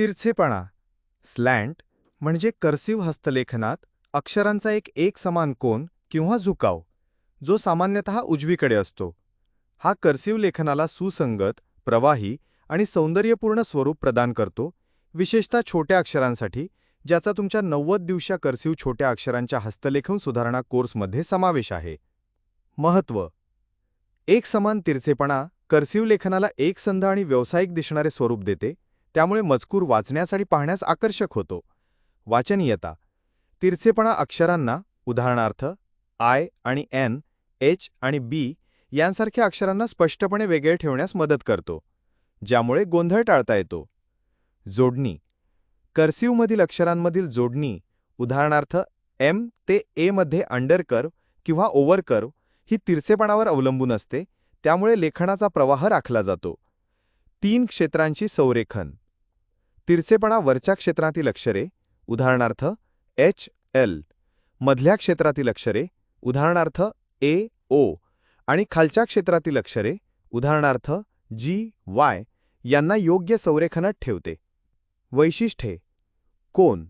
तिरछेपणा slant म्हणजे cursive हस्तलेखनात अक्षरांचा एक एकसमान कोन किंवा झुकाव जो सामान्यतः उजवीकडे असतो. हा कर्सिव्ह लेखनाला सुसंगत प्रवाही आणि सौंदर्यपूर्ण स्वरूप प्रदान करतो विशेषतः छोट्या अक्षरांसाठी ज्याचा तुमच्या नव्वद दिवशा कर्सिव छोट्या अक्षरांच्या हस्तलेखन सुधारणा कोर्समध्ये समावेश आहे. महत्त्व एकसमान तिरचेपणा कर्सिव लेखनाला एकसंध आणि व्यावसायिक दिसणारे स्वरूप देते त्यामुळे मजकूर वाचण्यासाठी पाहण्यास आकर्षक होतो. वाचनीयता. तिरसेपणा अक्षरांना उदाहरणार्थ आय आणि एन एच आणि बी यांसारख्या अक्षरांना स्पष्टपणे वेगळे ठेवण्यास मदत करतो ज्यामुळे गोंधळ टाळता येतो. जोडणी. कर्सिव्हमधील अक्षरांमधील जोडणी उदाहरणार्थ एम ते ए मध्ये अंडरकर्व किंवा ओव्हरकर्व ही तिरसेपणावर अवलंबून असते त्यामुळे लेखनाचा प्रवाह राखला जातो. तीन क्षेत्रांची संरेखन. तिरचेपणा वरच्या क्षेत्रातील अक्षरे उदाहरणार्थ एच एल मधल्या क्षेत्रातील अक्षरे उदाहरणार्थ ए ओ आणि खालच्या क्षेत्रातील अक्षरे उदाहरणार्थ जी वाय यांना योग्य संरेखनात ठेवते. वैशिष्ट्ये. कोण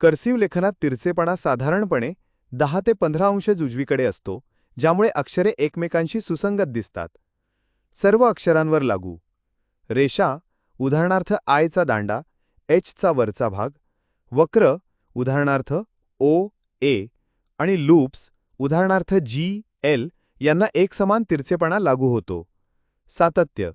कर्सिव्ह लेखनात तिरसेपणा साधारणपणे दहा ते पंधरा अंश उजवीकडे असतो ज्यामुळे अक्षरे एकमेकांशी सुसंगत दिसतात. सर्व अक्षरांवर लागू. रेषा उदाहरणार्थ आयचा दांडा एचचा वरचा भाग वक्र उदाहरणार्थ ओ ए आणि लूप्स उदाहरणार्थ जी एल यांना एकसमान तिरचेपणा लागू होतो. सातत्य.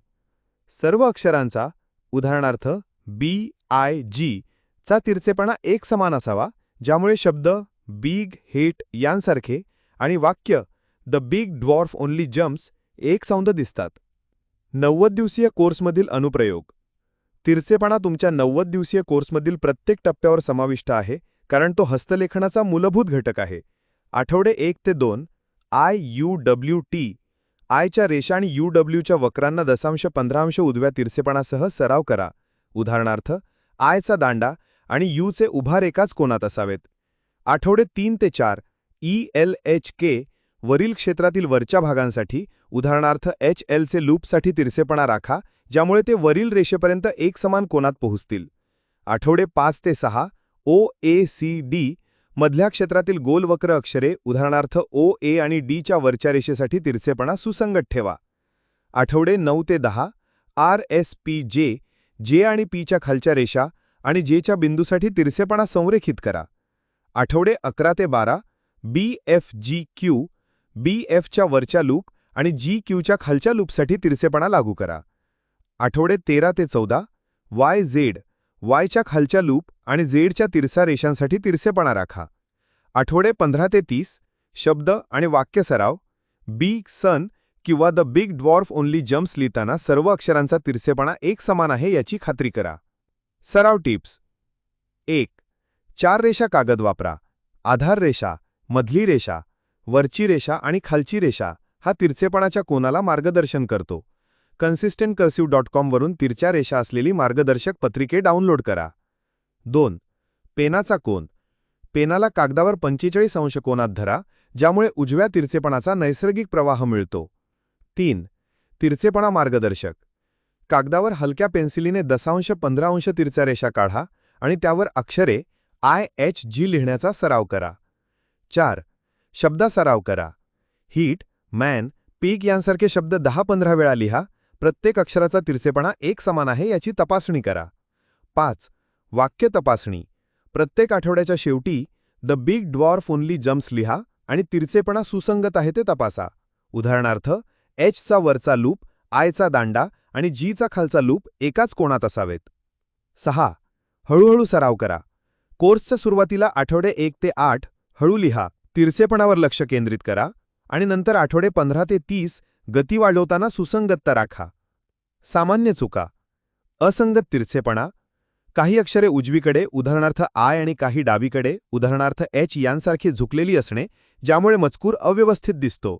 सर्व अक्षरांचा उदाहरणार्थ बी आय जी चा तिरचेपणा एकसमान असावा ज्यामुळे शब्द बिग हिट यांसारखे आणि वाक्य the big dwarf only jumps एक सौंद दिसतात. नव्वद दिवसीय कोर्समधील अनुप्रयोग. तिरचेपणा तुमच्या नव्वद दिवसीय कोर्समधील प्रत्येक टप्प्यावर समाविष्ट आहे कारण तो हस्तलेखनाचा मूलभूत घटक आहे. आठवडे एक ते दोन आय यू डब्ल्यू टी आयच्या रेषा आणि यू डब्ल्यूच्या वक्रांना दशांश पंधरांश उजव्या तिरसेपणासह सराव करा. उदाहरणार्थ आयचा दांडा आणि यूचे उभार एकाच कोनात असावेत. आठवडे तीन ते चार ई एल एच के वरील क्षेत्रातील वरच्या भागांसाठी उदाहरणार्थ एच एलचे लूपसाठी तिरसेपणा राखा ज्यामुळे ते वरील रेषेपर्यंत एकसमान कोनात पोहोचतील. आठवडे पाच ते सहा ओ ए सी डी मधल्या क्षेत्रातील गोलवक्र अक्षरे उदाहरणार्थ ओ ए आणि डीच्या वरच्या रेषेसाठी तिरसेपणा सुसंगत ठेवा. आठवडे नऊ ते दहा आर एस पी जे जे आणि पीच्या खालच्या रेषा आणि जेच्या बिंदूसाठी तिरसेपणा संरेखित करा. आठवडे अकरा ते बारा बी एफ जी क्यू बी एफच्या वरच्या लूप आणि जी क्यूच्या खालच्या लूपसाठी तिरसेपणा लागू करा. आठवडे तेरा ते चौदा वाय झेड वायच्या खालच्या लूप आणि झेडच्या तिरसा रेषांसाठी तिरसेपणा राखा. आठवडे पंधरा ते तीस शब्द आणि वाक्य सराव बी सन किंवा the big dwarf only jumps लिहिताना सर्व अक्षरांचा तिरसेपणा एक समान आहे याची खात्री करा. सराव टिप्स. एक चार रेषा कागद वापरा. आधार रेषा मधली रेषा वरची रेषा आणि खालची रेषा हा तिरचेपणाच्या कोनाला मार्गदर्शन करतो. कन्सिस्टंट कर्सिव्ह डॉट कॉमवरून तिरच्या रेषा असलेली मार्गदर्शक पत्रिके डाउनलोड करा. दोन. पेनाचा कोन. पेनाला कागदावर पंचेचाळीस अंश कोनात धरा ज्यामुळे उजव्या तिरचेपणाचा नैसर्गिक प्रवाह मिळतो. तीन. तिरचेपणा मार्गदर्शक. कागदावर हलक्या पेन्सिलीने दशांश पंधरा अंश तिरच्या रेषा काढा आणि त्यावर अक्षरे आय एच जी लिहिण्याचा सराव करा. चार. शब्दा सराव करा. हीट मॅन पीक यांसारखे शब्द दहा पंधरा वेळा लिहा प्रत्येक अक्षराचा तिरचेपणा एक समान आहे याची तपासणी करा. पाच वाक्य तपासणी. प्रत्येक आठवड्याच्या शेवटी the big dwarf only jumps लिहा आणि तिरचेपणा सुसंगत आहे ते तपासा. उदाहरणार्थ एचचा वरचा लूप आयचा दांडा आणि जीचा खालचा लूप एकाच कोणात असावेत. सहा हळूहळू सराव करा. कोर्सच्या सुरुवातीला आठवडे एक ते आठ हळू लिहा. तिरसेपणावर लक्ष केंद्रित करा आणि नंतर आठवडे पंधरा ते तीस गती वाढवताना सुसंगतता राखा. सामान्य चुका. असंगत तिरसेपणा. काही अक्षरे उजवीकडे उदाहरणार्थ आय आणि काही डावीकडे उदाहरणार्थ एच यांसारखी झुकलेली असणे ज्यामुळे मजकूर अव्यवस्थित दिसतो.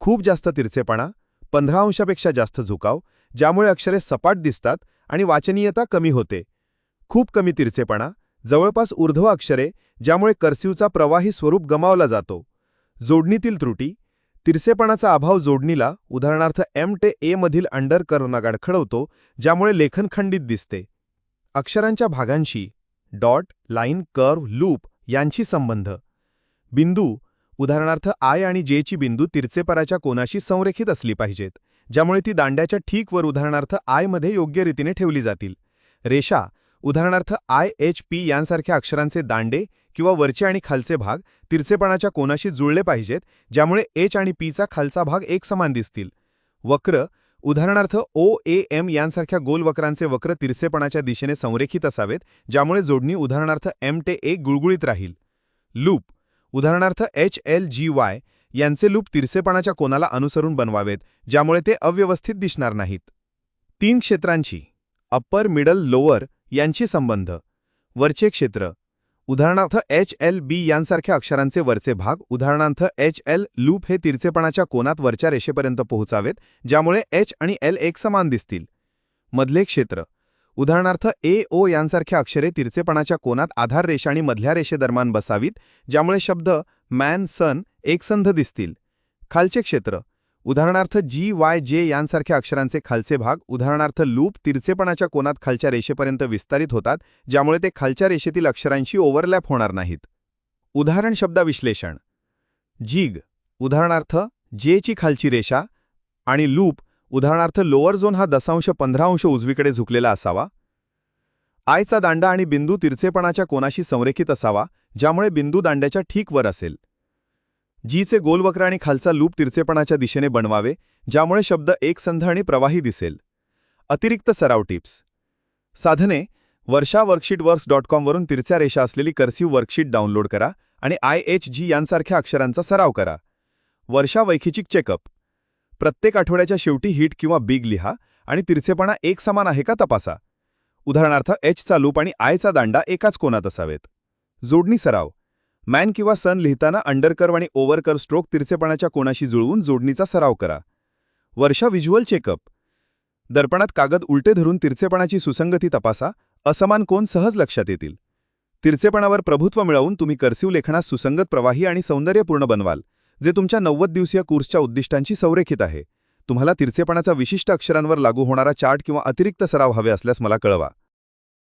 खूप जास्त तिरसेपणा. पंधरा अंशापेक्षा जास्त झुकाव ज्यामुळे अक्षरे सपाट दिसतात आणि वाचनीयता कमी होते. खूप कमी तिरसेपणा. जवळपास ऊर्ध्व अक्षरे ज्यामुळे कर्सिवचा प्रवाही स्वरूप गमावला जातो. जोडणीतील त्रुटी तिरसेपणाचा अभाव जोडणीला उदाहरणार्थ एम ते ए मधील अंडर कर्वनागाड खडवतो ज्यामुळे लेखन खंडित दिसते. अक्षरांच्या भागांशी डॉट लाईन कर्व लूप यांची संबंध. बिंदू उदाहरणार्थ आय आणि जेची बिंदू तिरचेपराच्या कोनाशी संरेखित असली पाहिजेत ज्यामुळे ती दांड्याच्या ठीक वर उदाहरणार्थ आयमध्ये योग्य रीतीने ठेवली जातील. रेषा उदाहरणार्थ आय एच पी यांसारख्या अक्षरांचे दांडे किंवा वरचे आणि खालचे भाग तिरचेपणाच्या कोनाशी जुळले पाहिजेत ज्यामुळे एच आणि पीचा खालचा भाग एकसमान दिसतील. वक्र उदाहरणार्थ ओ ए एम यांसारख्या गोल वक्रांचे वक्र तिरसेपणाच्या दिशेने संरेखित असावेत ज्यामुळे जोडणी उदाहरणार्थ एम टे ए गुळगुळीत राहील. लूप उदाहरणार्थ एच एल जी वाय यांचे लूप तिरसेपणाच्या कोणाला अनुसरून बनवावेत ज्यामुळे ते अव्यवस्थित दिसणार नाहीत. तीन क्षेत्रांची अप्पर मिडल लोअर यांची संबंध. वरचे क्षेत्र. उदाहरणार्थ एच एल बी यांसारख्या अक्षरांचे वरचे भाग उदाहरणार्थ एच एल लूप हे तिरचेपणाच्या कोनात वरच्या रेषेपर्यंत पोहोचावेत ज्यामुळे एच आणि एल एक समान दिसतील. मधले क्षेत्र. उदाहरणार्थ ए ओ यांसारख्या अक्षरे तिरचेपणाच्या कोनात आधार रेषा आणि मधल्या रेषेदरम्यान बसावीत ज्यामुळे शब्द मॅन सन एकसंध दिसतील. खालचे क्षेत्र. उदाहरणार्थ जी वाय जे यांसारख्या अक्षरांचे खालचे भाग उदाहरणार्थ लूप तिरचेपणाच्या कोनात खालच्या रेषेपर्यंत विस्तारित होतात ज्यामुळे ते खालच्या रेषेतील अक्षरांशी ओव्हरलॅप होणार नाहीत. उदाहरण शब्द विश्लेषण जीग उदाहरणार्थ जेची खालची रेषा आणि लूप उदाहरणार्थ लोअर झोन हा दशांश पंधरा अंश उजवीकडे झुकलेला असावा. आयचा दांडा आणि बिंदू तिरचेपणाच्या कोनाशी संरेखित असावा ज्यामुळे बिंदू दांड्याच्या ठीक वर असेल. जीचे गोलवक्र आणि खालचा लूप तिरचेपणाच्या दिशेने बनवावे ज्यामुळे शब्द एकसंध आणि प्रवाही दिसेल. अतिरिक्त सराव टिप्स. साधने वर्षा वर्कशीट वर्क्स डॉट कॉमवरून तिरच्या रेषा असलेली कर्सिव वर्कशीट डाउनलोड करा आणि आय एच जी यांसारख्या अक्षरांचा सराव करा. वर्षा वैखिचिक चेकअप प्रत्येक आठवड्याच्या शेवटी हिट किंवा बिग लिहा आणि तिरचेपणा एक समान आहे का तपासा. उदाहरणार्थ एचचा लूप आणि आयचा दांडा एकाच कोनात असावेत. जोडणी सराव. मॅन किंवा सन लिहिताना अंडरकर्व आणि ओव्हरकर्व स्ट्रोक तिरचेपणाच्या कोणाशी जुळवून जोडणीचा सराव करा. वर्षा व्हिज्युअल चेकअप. दर्पणात कागद उलटे धरून तिरसेपणाची सुसंगती तपासा असमान कोण सहज लक्षात येतील. तिरचेपणावर प्रभुत्व मिळवून तुम्ही कर्सिव लेखनास सुसंगत प्रवाही आणि सौंदर्यपूर्ण बनवाल जे तुमच्या नव्वद दिवसीय कोर्सच्या उद्दिष्टांची संरेखित आहे. तुम्हाला तिरचेपणाचा विशिष्ट अक्षरांवर लागू होणारा चार्ट किंवा अतिरिक्त सराव हवे असल्यास मला कळवा.